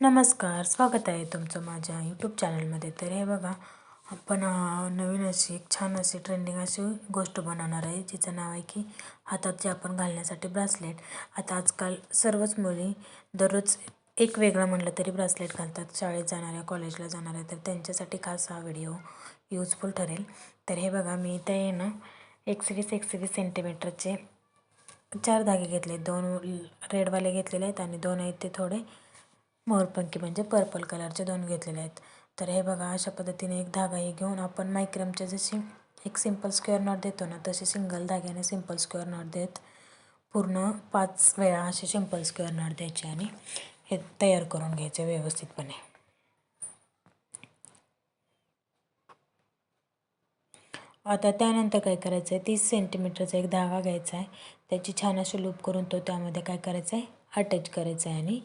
नमस्कार स्वागत आहे तुमचं माझ्या यूट्यूब चॅनलमध्ये तर हे बघा आपण नवीन अशी एक छान अशी ट्रेंडिंग अशी गोष्ट बनवणार आहे जिचं नाव आहे की हातात जे आपण घालण्यासाठी ब्रासलेट आता आजकाल सर्वच मुली दररोज एक वेगळं म्हटलं तरी ब्रासलेट घालतात. शाळेत जाणाऱ्या कॉलेजला जाणाऱ्या तर त्यांच्यासाठी खास हा व्हिडिओ यूजफुल ठरेल. तर हे बघा मी इथे आहे ना एकशे एकशे सेंटीमीटरचे चार धागे घेतले. दोन रेडवाले घेतलेले आहेत आणि दोन आहेत ते थोडे मोरपंखी म्हणजे पर्पल कलरचे दोन घेतलेले आहेत. तर हे बघा अशा पद्धतीने एक धागा हे घेऊन आपण मायक्रमच्या जशी एक सिंपल स्क्वेअर नॉट देतो ना तसे सिंगल धाग्याने सिंपल स्क्वेअर नॉट देत पूर्ण पाच वेळा असे सिंपल स्क्वेअर नॉट द्यायचे आणि हे तयार करून घ्यायचे व्यवस्थितपणे. आता त्यानंतर काय करायचं आहे तीस सेंटीमीटरचा एक धागा घ्यायचा आहे. त्याची छान अशी लूप करून तो त्यामध्ये काय करायचं आहे अटॅच करायचा आहे आणि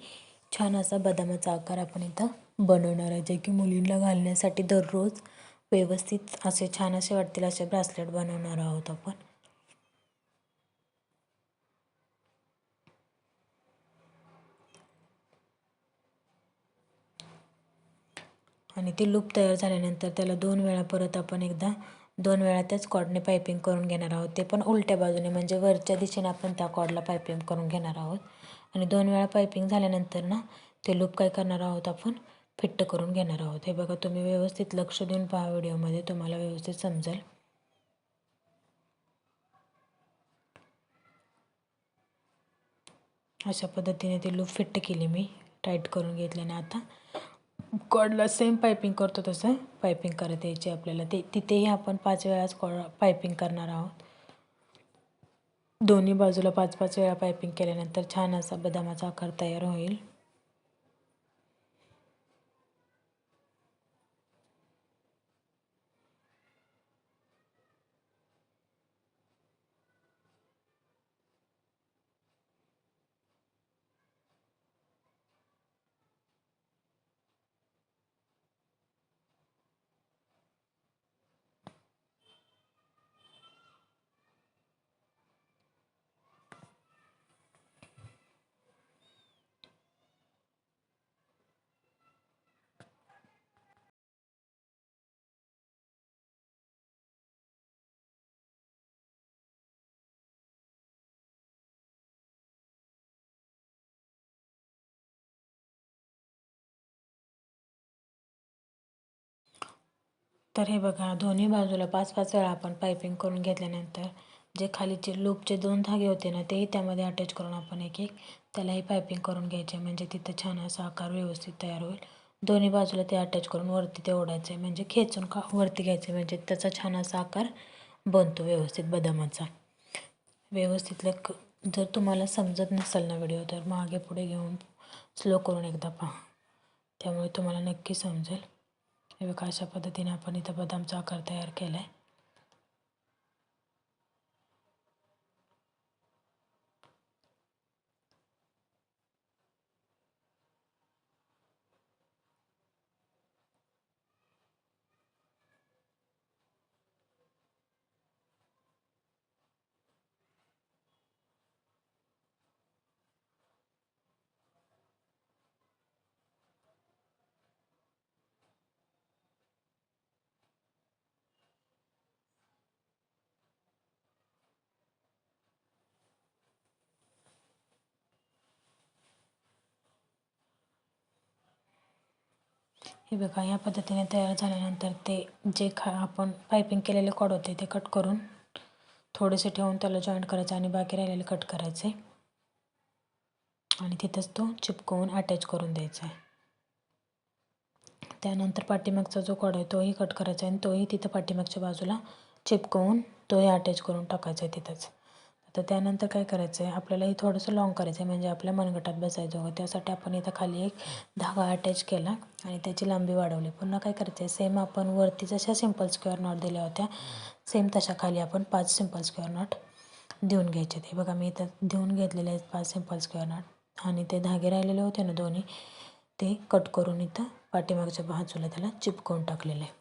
छान असा बदामाचा आकार आपण इथं बनवणार आहे जे की मुलींना घालण्यासाठी दररोज व्यवस्थित असे छान असे वाटतील असे ब्रासलेट बनवणार आहोत आपण. आणि ती लूप तयार झाल्यानंतर त्याला दोन वेळा परत आपण एकदा दोन वेळा त्याच कॉडने पायपिंग करून घेणार आहोत. ते पण उलट्या बाजूने म्हणजे वरच्या दिशेने आपण त्या कॉडला पायपिंग करून घेणार आहोत. आणि दोन वेळा पायपिंग झाल्यानंतर ना ते लूप काय करणार आहोत आपण? फिट्ट करून घेणार आहोत. हे बघा तुम्ही व्यवस्थित लक्ष देऊन पहा व्हिडिओमध्ये तुम्हाला व्यवस्थित समजेल. अशा पद्धतीने ती लूप फिट्ट केली मी. टाईट करून घेतल्याने आता. कॉडला सेम पायपिंग करतो तसं. पायपिंग करत यायची आपल्याला. ते तिथेही आपण पाच वेळाच कॉड पायपिंग करणार आहोत. दोन्ही बाजूला पाच पाच वेळा पायपिंग केल्यानंतर छान असा बदामाचा आकार तयार होईल. तर हे बघा दोन्ही बाजूला पाच पाच वेळा आपण पायपिंग करून घेतल्यानंतर जे खालीचे लूपचे दोन धागे होते ना तेही त्यामध्ये अटॅच करून आपण एक एक त्यालाही पायपिंग करून घ्यायचे. म्हणजे तिथं छान असा आकार व्यवस्थित तयार होईल. दोन्ही बाजूला ते अटॅच करून वरती ते ओढायचं. आहे म्हणजे खेचून का वरती घ्यायचं. म्हणजे त्याचा छान असा आकार बनतो व्यवस्थित बदामाचा. व्यवस्थित जर तुम्हाला समजत नसेल ना व्हिडिओ तर मागे पुढे घेऊन स्लो करून एकदा पहा. त्यामुळे तुम्हाला नक्की समजेल. हे बघा अशा पद्धतीने आपण इथं बदामचा आकार तयार केला आहे हे बघा या पद्धतीने तयार झाल्यानंतर ते जे खा आपण पायपिंग केलेले कॉड होते ते कट करून थोडेसे ठेवून त्याला जॉईंट करायचं आणि बाकी राहिलेले कट करायचे. आणि तिथंच तो चिपकवून अटॅच करून द्यायचा आहे. त्यानंतर पाठीमागचा जो कॉड आहे तोही कट करायचा आहे आणि तोही तिथं पाठीमागच्या बाजूला चिपकवून तोही अटॅच करून टाकायचा आहे तिथंच. तर त्यानंतर काय करायचं आहे आपल्याला हे थोडंसं लॉंग करायचं आहे म्हणजे आपल्या मनगटात बसायचं होतं. त्यासाठी आपण इथं खाली एक धागा अटॅच केला आणि त्याची लांबी वाढवली. पुन्हा काय करायचं आहे सेम आपण वरती जशा सिंपल स्क्वेअर नॉट दिल्या होत्या सेम तशा खाली आपण पाच सिंपल स्क्वेअर नॉट देऊन घ्यायचे. ते बघा मी इथं देऊन घेतलेले आहेत पाच सिंपल स्क्वेअर नॉट आणि ते धागे राहिलेले होते ना दोन्ही ते कट करून इथं पाठीमागच्या बाजूला त्याला चिपकवून टाकलेलं. आहे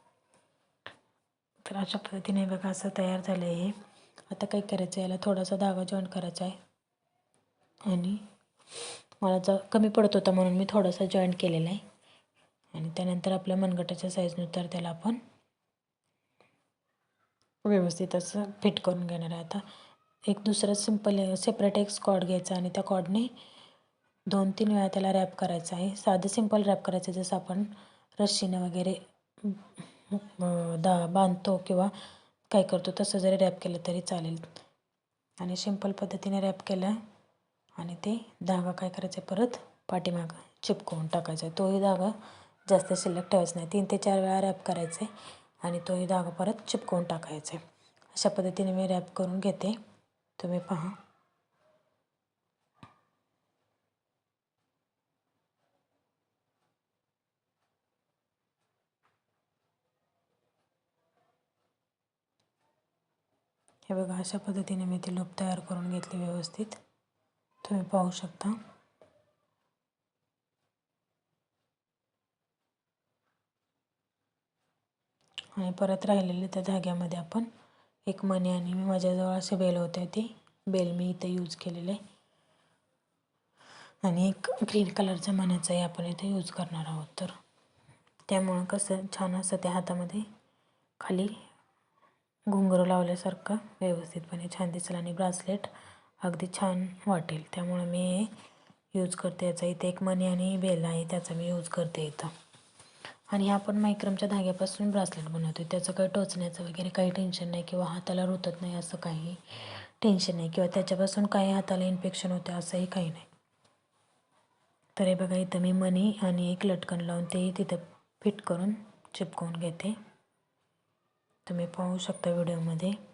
तर अशा पद्धतीने बघा असं तयार झालं आहे आता काय करायचं याला थोडासा धागा जॉईन करायचा आहे. आणि मला ज कमी पडत होता म्हणून मी थोडासा जॉईंट केलेला आहे. आणि त्यानंतर आपल्या मनगटाच्या साईजनुसार त्याला आपण व्यवस्थित असं फिट करून घेणार आहे. आता एक दुसरं सिंपल सेपरेट एक स्कॉड घ्यायचा आणि त्या कॉडने दोन तीन वेळा त्याला रॅप करायचं आहे. साधं सिंपल रॅप करायचं जसं आपण रश्शीनं वगैरे दा बांधतो किंवा काय करतो तसं जरी रॅप केलं तरी चालेल. आणि सिंपल पद्धतीने रॅप केलं आणि ते धागा काय करायचं परत पाठीमागं चिपकवून टाकायचा आहे तोही धागा जास्त शिल्लक ठेवायचा नाही. तीन ते चार वेळा रॅप करायचे आणि तोही धागा परत चिपकवून टाकायचा आहे अशा पद्धतीने मी रॅप करून घेते. तुम्ही पहा. हे बघा अशा पद्धतीने मी ती लूप तयार करून घेतली व्यवस्थित. तुम्ही पाहू शकता. आणि परत राहिलेले त्या धाग्यामध्ये आपण एक मणी आणि मी माझ्याजवळ असे बेल होते ते. बेल मी इथं यूज केलेले. आणि एक ग्रीन कलरचा मण्याचाही आपण इथे यूज करणार आहोत. तर त्यामुळं कसं छान असं त्या हातामध्ये खाली घुंगरू लावल्यासारखं व्यवस्थितपणे छान दिसेल आणि ब्रासलेट अगदी छान वाटेल. त्यामुळं मी यूज करते याचा इथे एक मणी आणि बेल आहे त्याचा मी यूज करते इथं. आणि आपण मायक्रमच्या धाग्यापासून ब्रासलेट बनवतो त्याचं काही टोचण्याचं वगैरे काही टेन्शन नाही किंवा हाताला रुतत नाही असं काही टेन्शन नाही किंवा त्याच्यापासून काही हाताला इन्फेक्शन होते असंही काही नाही. तर हे बघा इथं मी मनी आणि एक लटकन लावून तेही तिथं फिट करून चिपकवून घेते. तुम्ही पाहू शकता व्हिडिओमध्ये.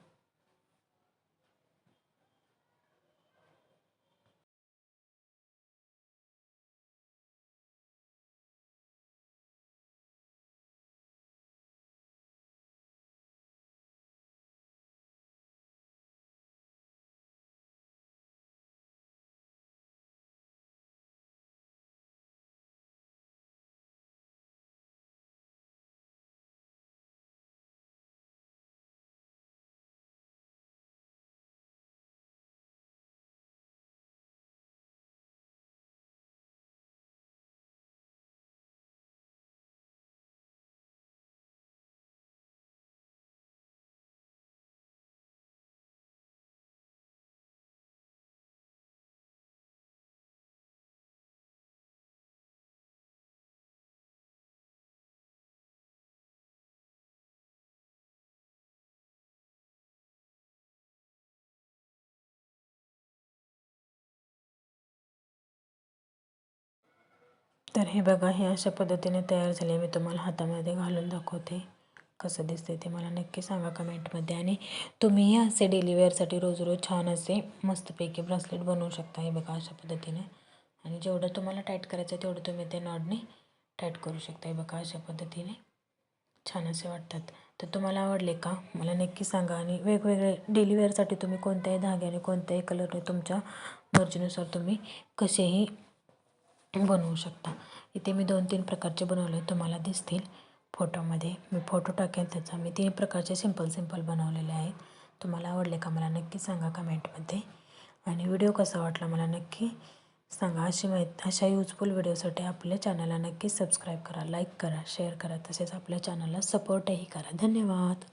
तर हे बघा हे अशा पद्धतीने तयार झाले मी तुम्हाला हातामध्ये घालून दाखवते कसं दिसते ते. मला नक्की सांगा कमेंटमध्ये. आणि तुम्हीही असे डेली वेअरसाठी रोज रोज छान असे मस्तपैकी ब्रासलेट बनवू शकता हे बघा अशा पद्धतीने. आणि जेवढं तुम्हाला टाईट करायचं तेवढं तुम्ही ते नॉडने टाईट करू शकता हे बघा अशा पद्धतीने. छान असे वाटतात. तर तुम्हाला आवडले का? मला नक्की सांगा. आणि वेगवेगळे डेली वेअरसाठी तुम्ही कोणत्याही धाग्याने कोणत्याही कलरने तुमच्या मर्जीनुसार तुम्ही कसेही बनवू शकता. इथे मी दोन तीन प्रकारचे बनवले तुम्हाला दिसतील फोटोमध्ये. मी फोटो टाकेन त्याचा. मी तीन प्रकारचे सिंपल सिंपल बनवलेले आहेत. तुम्हाला आवडले का मला नक्की सांगा कमेंटमध्ये. आणि व्हिडिओ कसा वाटला मला नक्की सांगा. अशी माहिती अशा युजफुल व्हिडिओसाठी आपल्या चॅनलला नक्की सबस्क्राईब करा लाईक करा शेअर करा. तसेच आपल्या चॅनलला सपोर्टही करा. धन्यवाद.